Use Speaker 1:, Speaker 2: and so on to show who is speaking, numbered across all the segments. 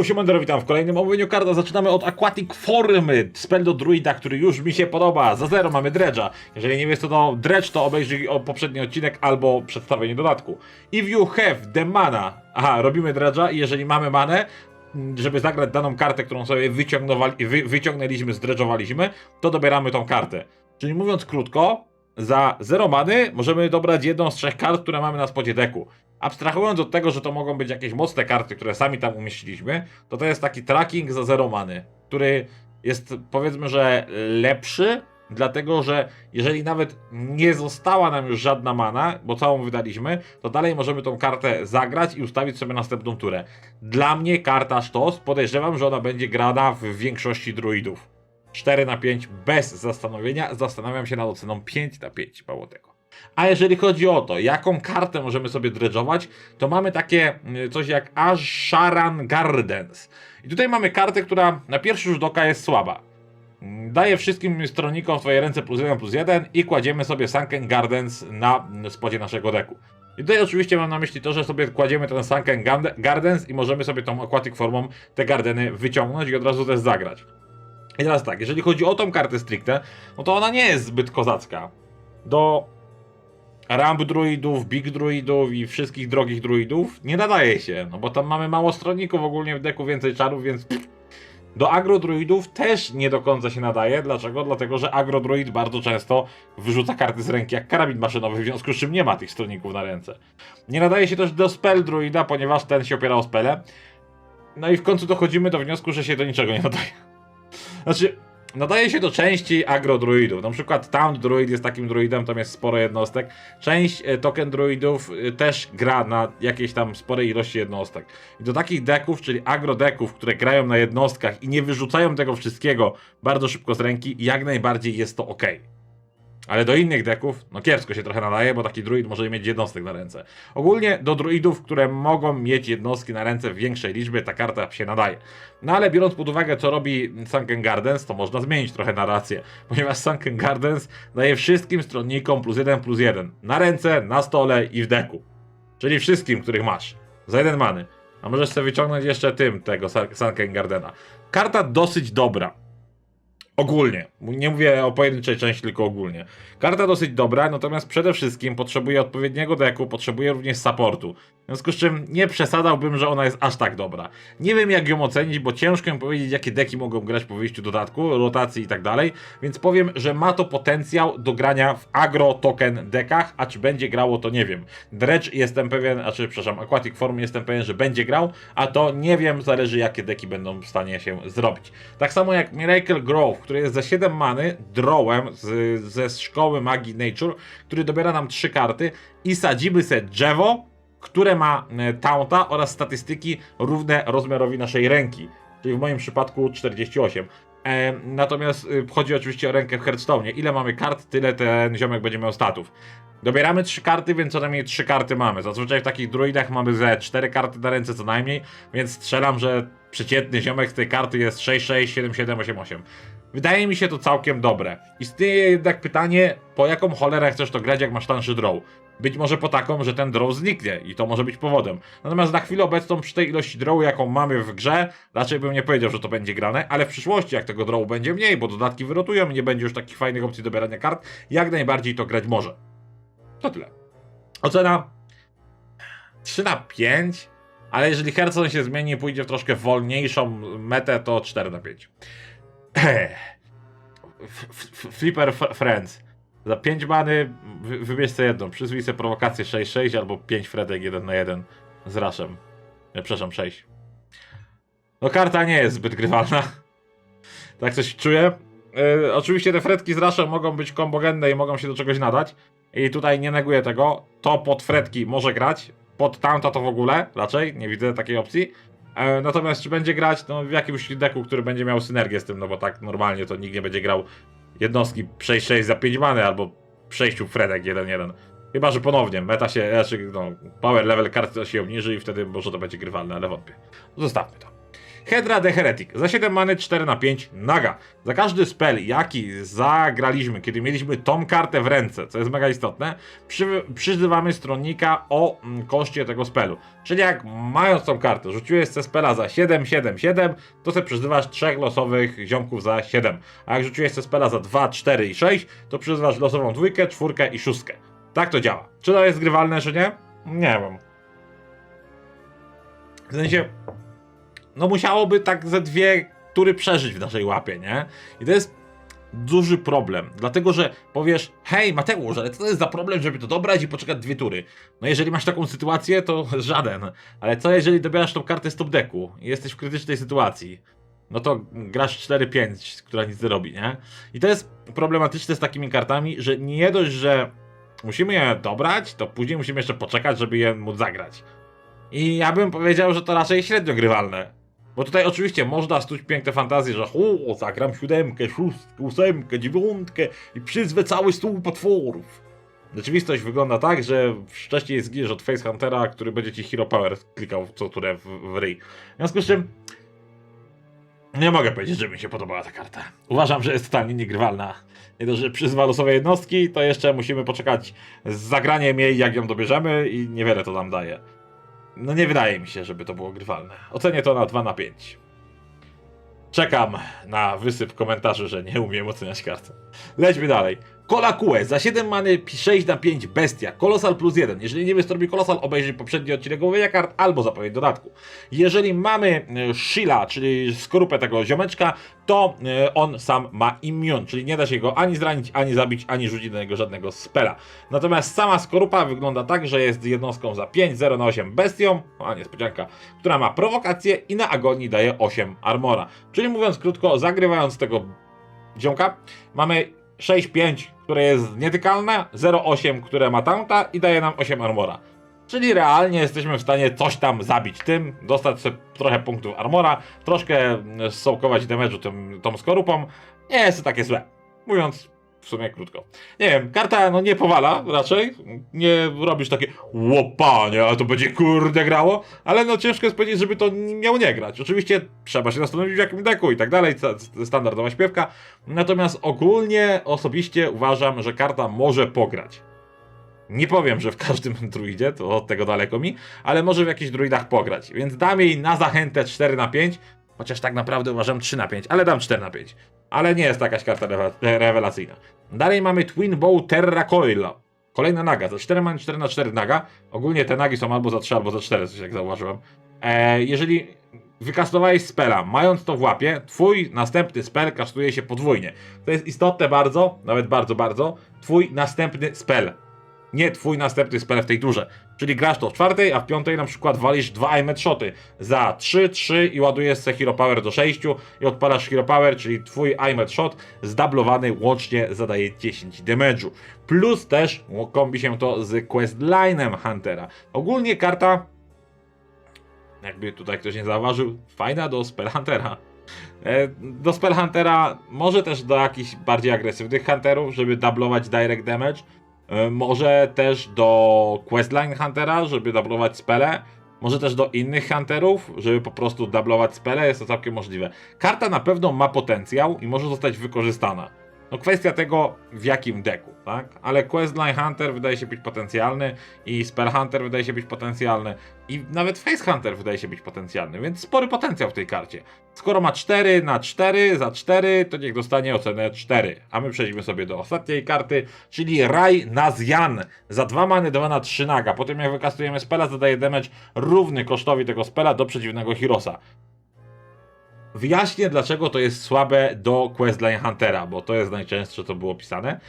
Speaker 1: Yo, siemandero, witam w kolejnym omówieniu karta. Zaczynamy od Aquatic Formy, spell do druida, który już mi się podoba. Za zero mamy Dredge'a. Jeżeli nie wiesz co to Dredge, to obejrzyj poprzedni odcinek albo przedstawienie dodatku. If you have the mana, aha, robimy Dredge'a i jeżeli mamy manę, żeby zagrać daną kartę, którą sobie wy, wyciągnęliśmy, zdredżowaliśmy, to dobieramy tą kartę. Czyli mówiąc krótko, za 0 many możemy dobrać jedną z trzech kart, które mamy na spodzie deku. Abstrahując od tego, że to mogą być jakieś mocne karty, które sami tam umieściliśmy, to to jest taki tracking za 0 many, który jest powiedzmy, że lepszy, dlatego że jeżeli nawet nie została nam już żadna mana, bo całą wydaliśmy, to dalej możemy tą kartę zagrać i ustawić sobie następną turę. Dla mnie karta sztos, podejrzewam, że ona będzie grana w większości druidów. 4 na 5 bez zastanowienia. Zastanawiam się nad oceną 5 na 5 mało tego. A jeżeli chodzi o to, jaką kartę możemy sobie dredżować, to mamy takie y, coś jak Asharan Gardens. I tutaj mamy kartę, która na pierwszy rzut oka jest słaba. Mm, Daje wszystkim stronnikom w twojej ręce plus 1 plus 1 i kładziemy sobie Sunken Gardens na mm, spodzie naszego deku. I tutaj oczywiście mam na myśli to, że sobie kładziemy ten Sunken Gardens i możemy sobie tą Aquatic formą te gardeny wyciągnąć i od razu też zagrać. I teraz tak, jeżeli chodzi o tą kartę stricte, no to ona nie jest zbyt kozacka. Do ramp druidów, big druidów i wszystkich drogich druidów nie nadaje się, no bo tam mamy mało stronników ogólnie w deku, więcej czarów, więc do agro druidów też nie do końca się nadaje. Dlaczego? Dlatego, że agro druid bardzo często wyrzuca karty z ręki jak karabin maszynowy, w związku z czym nie ma tych stronników na ręce. Nie nadaje się też do spell druida, ponieważ ten się opiera o spele. No i w końcu dochodzimy do wniosku, że się do niczego nie nadaje. Znaczy, nadaje się do części agrodruidów. Na przykład Town Druid jest takim druidem, tam jest sporo jednostek. Część e, token druidów e, też gra na jakiejś tam sporej ilości jednostek. I do takich deków, czyli agrodeków, które grają na jednostkach i nie wyrzucają tego wszystkiego bardzo szybko z ręki, jak najbardziej jest to ok. Ale do innych deków, no kiepsko się trochę nadaje, bo taki druid może mieć jednostek na ręce. Ogólnie do druidów, które mogą mieć jednostki na ręce w większej liczbie, ta karta się nadaje. No ale biorąc pod uwagę, co robi Sunken Gardens, to można zmienić trochę narrację, ponieważ Sunken Gardens daje wszystkim stronnikom plus jeden plus jeden na ręce, na stole i w deku. Czyli wszystkim, których masz. Za jeden many. A możesz sobie wyciągnąć jeszcze tym tego Sun- Sunken Gardena. Karta dosyć dobra. Ogólnie. Nie mówię o pojedynczej części, tylko ogólnie. Karta dosyć dobra, natomiast przede wszystkim potrzebuje odpowiedniego deku, potrzebuje również supportu. W związku z czym nie przesadałbym, że ona jest aż tak dobra. Nie wiem jak ją ocenić, bo ciężko mi powiedzieć, jakie deki mogą grać po wyjściu dodatku, rotacji i tak dalej, więc powiem, że ma to potencjał do grania w agro token dekach, a czy będzie grało to nie wiem. Dredge jestem pewien, a czy przepraszam, Aquatic Form jestem pewien, że będzie grał, a to nie wiem, zależy jakie deki będą w stanie się zrobić. Tak samo jak Miracle Grove, który jest za 7 many, drawem z, ze szkoły magii Nature, który dobiera nam 3 karty i sadzimy sobie drzewo, które ma e, taunta oraz statystyki równe rozmiarowi naszej ręki. Czyli w moim przypadku 48. E, natomiast y, chodzi oczywiście o rękę w Hearthstone. Ile mamy kart, tyle ten ziomek będzie miał statów. Dobieramy trzy karty, więc co najmniej trzy karty mamy. Zazwyczaj w takich druidach mamy ze cztery karty na ręce co najmniej, więc strzelam, że przeciętny ziomek z tej karty jest 6, 6, 7, 7, 8, 8. Wydaje mi się to całkiem dobre. Istnieje jednak pytanie, po jaką cholerę chcesz to grać, jak masz tańszy draw? Być może po taką, że ten draw zniknie i to może być powodem. Natomiast na chwilę obecną, przy tej ilości draw, jaką mamy w grze, raczej bym nie powiedział, że to będzie grane, ale w przyszłości, jak tego draw będzie mniej, bo dodatki wyrotują i nie będzie już takich fajnych opcji dobierania kart, jak najbardziej to grać może. To tyle. Ocena 3 na 5, ale jeżeli Hearthstone się zmieni i pójdzie w troszkę wolniejszą metę, to 4 na 5. F- f- Flipper Friends. Za 5 bany wy- wybierz sobie jedną. Przyzwij sobie prowokację 6-6 albo 5 Fredek 1 na 1 z Rashem. Nie, przepraszam, 6. No karta nie jest zbyt grywalna. Tak coś czuję. Yy, oczywiście te fretki z Rashem mogą być kombogenne i mogą się do czegoś nadać. I tutaj nie neguję tego. To pod fretki może grać. Pod tamta to w ogóle raczej. Nie widzę takiej opcji. E, natomiast czy będzie grać no, w jakimś deku, który będzie miał synergię z tym, no bo tak normalnie to nikt nie będzie grał jednostki 6-6 za 5 many albo 6 fredek 1-1. Chyba, że ponownie meta się, znaczy no, power level kart się obniży i wtedy może to będzie grywalne, ale wątpię. Zostawmy to. Hedra the Heretic. Za 7 many 4 na 5 naga. Za każdy spell, jaki zagraliśmy, kiedy mieliśmy tą kartę w ręce, co jest mega istotne, przy, przyzywamy stronnika o mm, koszcie tego spelu. Czyli jak mając tą kartę, rzuciłeś ze spela za 7, 7, 7, to sobie przyzywasz trzech losowych ziomków za 7. A jak rzuciłeś ze spela za 2, 4 i 6, to przyzywasz losową dwójkę, czwórkę i szóstkę. Tak to działa. Czy to jest grywalne, czy nie? Nie wiem. W sensie, no musiałoby tak ze dwie tury przeżyć w naszej łapie, nie? I to jest duży problem, dlatego że powiesz, hej Mateusz, ale co to jest za problem, żeby to dobrać i poczekać dwie tury? No jeżeli masz taką sytuację, to żaden. Ale co jeżeli dobierasz tą kartę z top decku i jesteś w krytycznej sytuacji? No to grasz 4-5, która nic nie robi, nie? I to jest problematyczne z takimi kartami, że nie dość, że musimy je dobrać, to później musimy jeszcze poczekać, żeby je móc zagrać. I ja bym powiedział, że to raczej średnio grywalne. Bo tutaj oczywiście można stuć piękne fantazje, że o, zagram siódemkę, szóstkę, ósemkę, dziewiątkę i przyzwę cały stół potworów. Rzeczywistość wygląda tak, że wcześniej zginiesz od Face Huntera, który będzie ci Hero Power klikał co turę w, w ryj. W związku z czym nie mogę powiedzieć, że mi się podobała ta karta. Uważam, że jest totalnie niegrywalna. Nie dość, że przyzwa losowe jednostki, to jeszcze musimy poczekać z zagraniem jej, jak ją dobierzemy i niewiele to nam daje. No nie wydaje mi się, żeby to było grywalne. Ocenię to na 2 na 5. Czekam na wysyp komentarzy, że nie umiem oceniać karty. Lećmy dalej. Kola QS za 7 many 6 na 5 bestia. Kolosal plus 1. Jeżeli nie wiesz co robi Kolosal, obejrzyj poprzedni odcinek omówienia kart albo zapowiedź dodatku. Jeżeli mamy e, Shila, czyli skorupę tego ziomeczka, to e, on sam ma immun, czyli nie da się go ani zranić, ani zabić, ani rzucić do niego żadnego spela. Natomiast sama skorupa wygląda tak, że jest jednostką za 5, 0 na 8 bestią, a niespodzianka, która ma prowokację i na agonii daje 8 armora. Czyli mówiąc krótko, zagrywając tego ziomka, mamy 6-5, które jest nietykalne, 0,8, które ma taunta i daje nam 8 armora. Czyli realnie jesteśmy w stanie coś tam zabić tym, dostać sobie trochę punktów armora, troszkę mm, sołkować damage'u tą skorupą. Nie jest to takie złe. Mówiąc w sumie krótko. Nie wiem, karta no nie powala raczej, nie robisz takie łopanie, a to będzie kurde grało, ale no ciężko jest powiedzieć, żeby to miało nie grać. Oczywiście trzeba się zastanowić w jakim deku i tak dalej, standardowa śpiewka, natomiast ogólnie osobiście uważam, że karta może pograć. Nie powiem, że w każdym druidzie, to od tego daleko mi, ale może w jakichś druidach pograć. Więc dam jej na zachętę 4 na 5, chociaż tak naprawdę uważam 3 na 5, ale dam 4 na 5. Ale nie jest to jakaś karta rewe- rewelacyjna. Dalej mamy Twin Bow Terra Coil. Kolejna naga, za 4 mamy 4 na 4 naga. Ogólnie te nagi są albo za 3, albo za 4, coś jak zauważyłem. E, jeżeli wykastowałeś spela, mając to w łapie, twój następny spell kastuje się podwójnie. To jest istotne bardzo, nawet bardzo, bardzo. Twój następny spell nie twój następny spell w tej turze. Czyli grasz to w czwartej, a w piątej na przykład walisz dwa imet shoty za 3, 3 i ładujesz se Hero Power do 6 i odpalasz Hero Power, czyli twój imet shot zdublowany łącznie zadaje 10 damage'u. Plus też kombi się to z questline'em Huntera. Ogólnie karta, jakby tutaj ktoś nie zauważył, fajna do Spell Huntera. E, Do Spell Huntera, może też do jakichś bardziej agresywnych Hunterów, żeby dublować direct damage. E, Może też do Questline Huntera, żeby dublować spele. Może też do innych Hunterów, żeby po prostu dublować spele, jest to całkiem możliwe. Karta na pewno ma potencjał i może zostać wykorzystana. No kwestia tego w jakim deku, tak? Ale Questline Hunter wydaje się być potencjalny i Spell Hunter wydaje się być potencjalny i nawet Face Hunter wydaje się być potencjalny, więc spory potencjał w tej karcie. Skoro ma 4 na 4 za 4, to niech dostanie ocenę 4. A my przejdźmy sobie do ostatniej karty, czyli Raj Nazjan. Za 2 many 2 na 3 naga. Po tym jak wykastujemy spela, zadaje damage równy kosztowi tego spela do przeciwnego Hirosa. Wyjaśnię dlaczego to jest słabe do Questline Huntera, bo to jest najczęstsze co było pisane.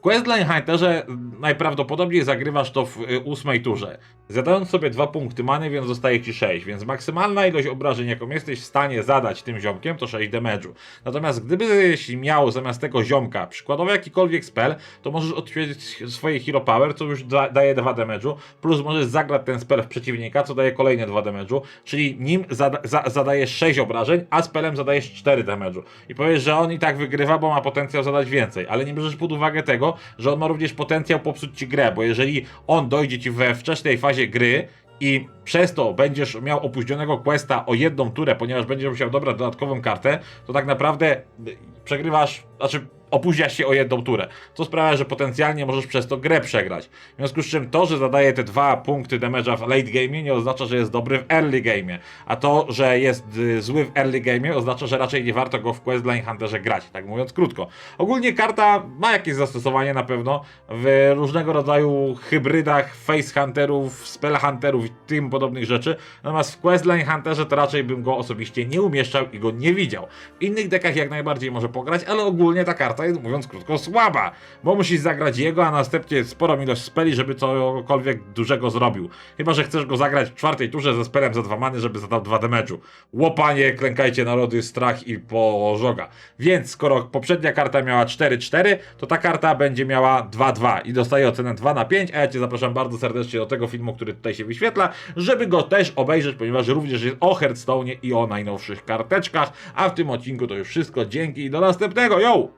Speaker 1: Questline Hunterze najprawdopodobniej zagrywasz to w y, ósmej turze. Zadając sobie dwa punkty many, więc zostaje ci 6, więc maksymalna ilość obrażeń, jaką jesteś w stanie zadać tym ziomkiem, to 6 damage'u. Natomiast gdybyś miał zamiast tego ziomka przykładowo jakikolwiek spell, to możesz odświeżyć swoje Hero Power, co już da, daje 2 damage'u, plus możesz zagrać ten spell w przeciwnika, co daje kolejne 2 damage'u, czyli nim zada, za, zadajesz 6 obrażeń, a spellem zadajesz 4 damage'u. I powiesz, że on i tak wygrywa, bo ma potencjał zadać więcej, ale nie bierzesz pod uwagę tego, że on ma również potencjał popsuć ci grę, bo jeżeli on dojdzie ci we wczesnej fazie gry i przez to będziesz miał opóźnionego questa o jedną turę, ponieważ będziesz musiał dobrać dodatkową kartę, to tak naprawdę y, przegrywasz, znaczy opóźniasz się o jedną turę, co sprawia, że potencjalnie możesz przez to grę przegrać. W związku z czym to, że zadaje te dwa punkty damage'a w late game nie oznacza, że jest dobry w early game, a to, że jest y, zły w early game oznacza, że raczej nie warto go w Questline Hunterze grać, tak mówiąc krótko. Ogólnie karta ma jakieś zastosowanie na pewno w różnego rodzaju hybrydach face hunterów, spell hunterów i tym podobnych rzeczy, natomiast w Questline Hunterze to raczej bym go osobiście nie umieszczał i go nie widział. W innych dekach jak najbardziej może pograć, ale ogólnie ta karta jest mówiąc krótko słaba, bo musisz zagrać jego, a następnie sporą ilość speli, żeby cokolwiek dużego zrobił. Chyba, że chcesz go zagrać w czwartej turze ze spelem za dwa many, żeby zadał dwa damage'u. Łopanie, klękajcie narody, strach i pożoga. Więc skoro poprzednia karta miała 4-4, to ta karta będzie miała 2-2 i dostaje ocenę 2 na 5, a ja Cię zapraszam bardzo serdecznie do tego filmu, który tutaj się wyświetla, żeby go też obejrzeć, ponieważ również jest o Hearthstone i o najnowszych karteczkach, a w tym odcinku to już wszystko. Dzięki i do następnego, yo!